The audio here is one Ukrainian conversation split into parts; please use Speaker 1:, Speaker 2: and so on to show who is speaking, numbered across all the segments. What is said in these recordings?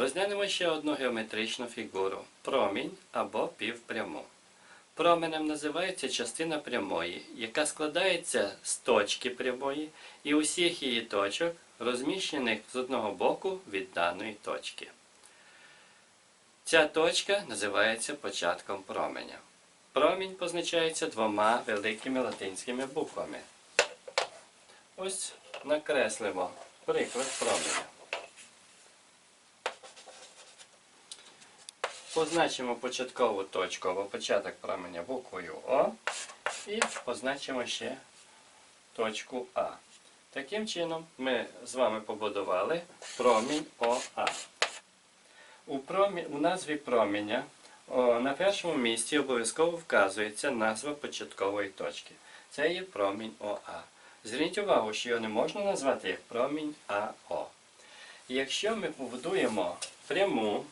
Speaker 1: Розглянемо ще одну геометричну фігуру промінь або півпряму. Променем називається частина прямої, яка складається з точки прямої і усіх її точок, розміщених з одного боку від даної точки. Ця точка називається початком променя. Промінь позначається двома великими латинськими буквами. Ось накреслимо приклад променя. Позначимо початкову точку або початок променя буквою О і позначимо ще точку А. Таким чином ми з вами побудували промінь ОА. У, промі... у назві променя о, на першому місці обов'язково вказується назва початкової точки. Це є промінь ОА. Зверніть увагу, що його не можна назвати як промінь АО. Якщо ми побудуємо пряму,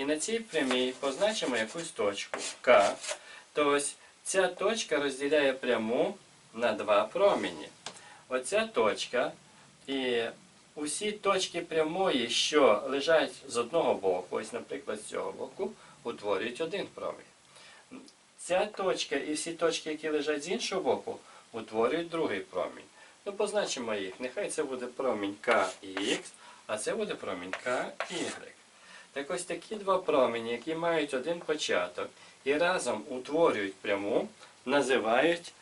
Speaker 1: і на цій прямій позначимо якусь точку К, то ось ця точка розділяє пряму на два промені. Оця точка і усі точки прямої, що лежать з одного боку, ось, наприклад, з цього боку, утворюють один промінь. Ця точка і всі точки, які лежать з іншого боку, утворюють другий промінь. Ну, позначимо їх. Нехай це буде промінь КХ, а це буде промінь КY. Так ось такі два промені, які мають один початок і разом утворюють пряму, називають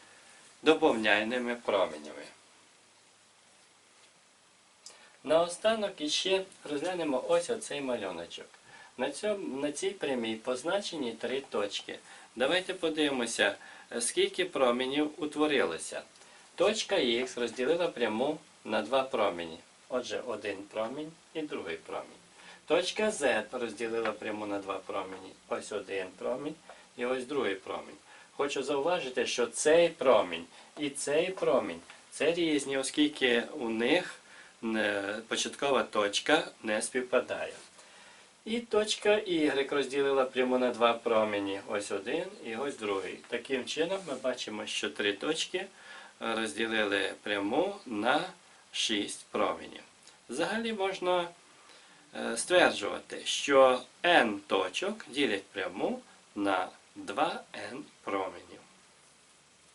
Speaker 1: доповняльними променями. Наостанок іще розглянемо ось оцей малюночок. На, цьому, на цій прямій позначені три точки. Давайте подивимося, скільки променів утворилося. Точка Х розділила пряму на два промені. Отже, один промінь і другий промінь. Точка Z розділила пряму на два промені. Ось один промінь і ось другий промінь. Хочу зауважити, що цей промінь і цей промінь це різні, оскільки у них е, початкова точка не співпадає. І точка Y розділила пряму на два промені. Ось один і ось другий. Таким чином ми бачимо, що три точки розділили пряму на 6 променів. Взагалі можна стверджувати, що n точок ділять пряму на 2n променів.